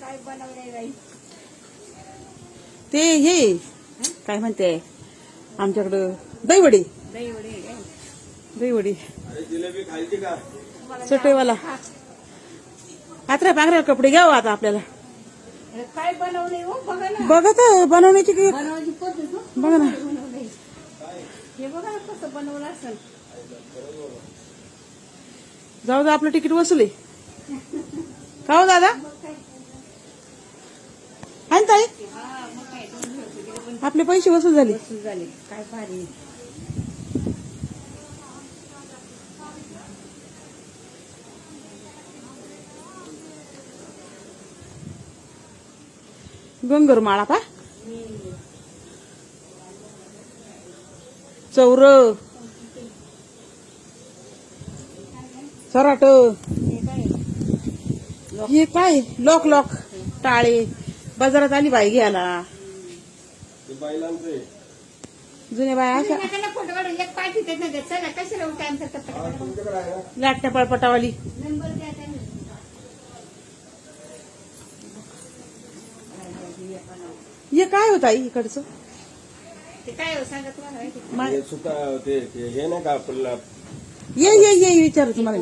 काय बनवलंय बाई? ते हे काय म्हणते? आमच्याकडं दहीवडी. दही वडे? दहीवडी. जिलेबी खायची का? चटईवाला आत्रा पांघऱ्या कपडे घ्यावं आता आपल्याला. काय बनवलंय हो? बघा ना. बघा तर बनवण्याची की बनवायची पद्धत हो. बघा ना. बनवलंय? हे बघा ना कसं बनवलं असेल. जाऊ दे आपलं तिकीट वसूल. आहे का हो दादा. ना ताई? आपले पैसे वसूल झाले. काय भारी. गंगर माळा पा. चौर. सराट. हे काय? Lock lock. टाळे. बाजारात आली बाई घ्यायला. जुन्या बाया अशा. लाटण्या पळपटावाली. नंबर द्या त्यांना. हे काय होत आई इकडचं? ते काय हो हे हे नाही का आपल्याला ये ये ये विचार तुम्हाला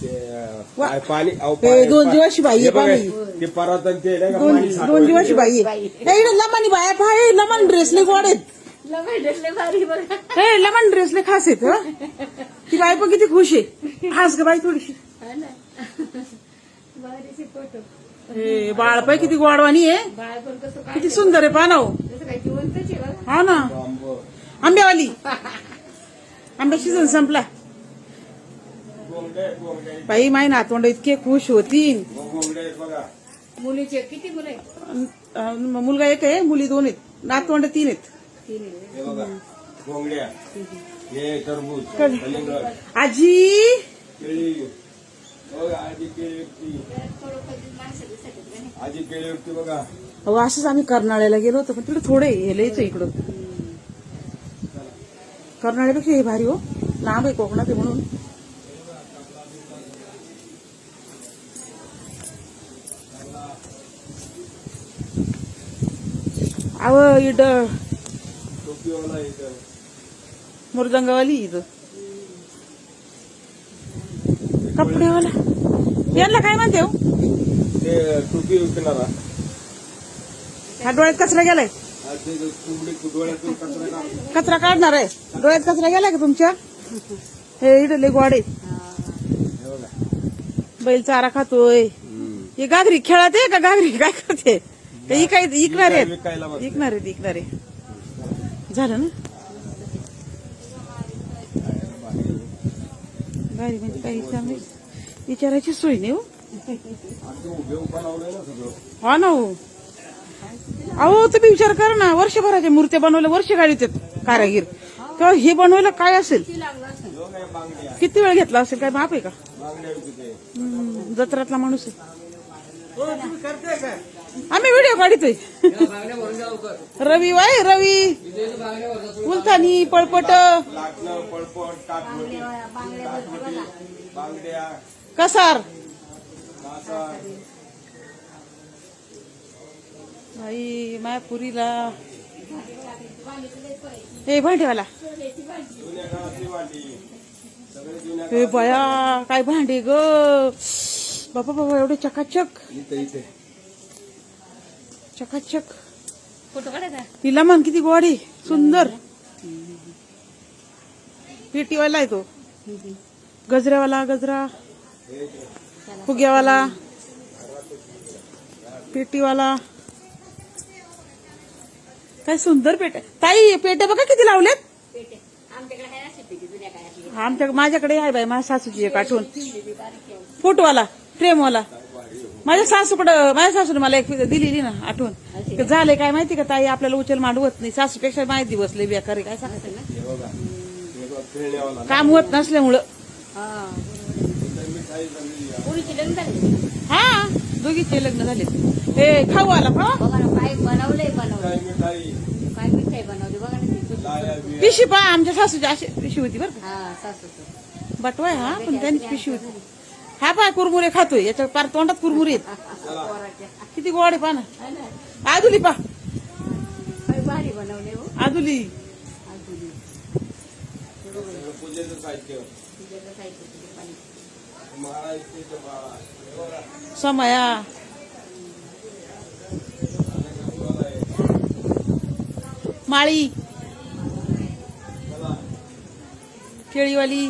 ते अं, वा. काय पाणी अहो, हे पाणी- दोन दिवशी बाई आहे हे बघा, पाणी. ते परत आणि ते नाही का दोन पाणी दोन साठवायचं. दिवशी बाई आहे. हे इकडे लमानी बाया पहा हे लमन ड्रेसले गोड आहेत लय भेटले भारी बघा हे लमन ड्रेसले खास आहेत हं. ती बाई पण किती खुश आहे हास ग बाई थोडीशी हा ना भारीचे फोटो हे बाळ पाय किती गोडवाणी आहे बाळ पण कसं काय किती सुंदर आहे पानाव जसं काय जिवंतच आहे बघा हा ना आंबं. आंब्यावाली आंब्या सीझन संपला बाई माय नातवंड इतके खुश होतील. मुलीचे किती मुलं मुलगा एक आहे मुली दोन आहेत. नातवंड तीन आहेत. तीन आहे. हे बघा गोंगड्या हे टरबूज कधी? कलिंगड आजी! केळी बघा आजी केळी बघा. अहो असंच आम्ही कर्नाळ्याला गेलो होतो पण तिकडे थोडे हे लयच आहे इकडं. कर्नाळ्यापेक्षा हे भारी हो. लांब आहे कोकणात आहे म्हणून. अव इड मुरदंगवाली इथं. कपडेवाला. यांना काय म्हणते हो? ते टोपी विकणारा. हा डोळ्यात कचरा गेलाय? कचरा काढ कचरा काढणार आहे? डोळ्यात कचरा गेलाय का तुमच्या? हे इडले गोडे बैल चारा खातोय. हे गागरी खेळात आहे का गागरी काय करते? हे इकाय इकणार आहेत? विकायला इकणार आहेत इकणार आहे झालं ना? गाडी म्हणजे काही चांगली विचारायची सोय नाही हो. उभे बनवलंय ना सगळं हा ना हो. अहो तुम्ही विचार करा ना वर्षभराच्या मूर्त्या बनवल्या वर्ष गाडीत कारागीर. तेव्हा हे बनवायला काय असेल? किती हे बांगड्या वेळ घेतला असेल? काय बाप आहे का? बांगड्या विकते हम्म, जत्रातला माणूस आहे. आम्ही व्हिडिओ काढितोय. रवी वाय रवी. फुलथानी पळपट. कसार. भाई आई मायापुरीला हे भांडेवाला. हे बया काय भांडे ग? बाबा बाबा एवढे चकाचक. इथे इथे. चकाचक फोटो काढायचा तिला मन किती गोडी सुंदर. पेटीवाला आहे तो. गजऱ्यावाला गजरा. फुग्यावाला. पेटीवाला. काय सुंदर पेट ताई पेट्या बघा किती लावल्यात पेटे. आमच्याकडे पेटी आमच्या माझ्याकडे आहे बाई माझ्या सासूची एक आठवण. फोटोवाला फ्रेमवाला. माझ्या सासूकडं माझ्या सासूने मला एक दिलेली ना आठवण. ते झाले काय माहिती का ताई आपल्याला उचल मांडवत नाही. सासूपेक्षा माहिती बसले बेकार काय सांगते ना? हे बघा हे बघा खेळण्यावाला. काम होत नसल्यामुळं. हा. हा दोघीचे लग्न झाले. हे खाऊ आला काय बनवलंय बनवली ती पिशी पहा आमच्या सासूची अशी पिशी होती बरं हा बटवाय हा पण त्यांची पिशी होती. हा पाय कुरमुरे खातोय याच्या पार तोंडात कुरमुरे आहेत. किती गोड आहे पा ना आदुली पा. भारी बनवले हो आदुली. आजुली. समया. माळी. केळीवाली.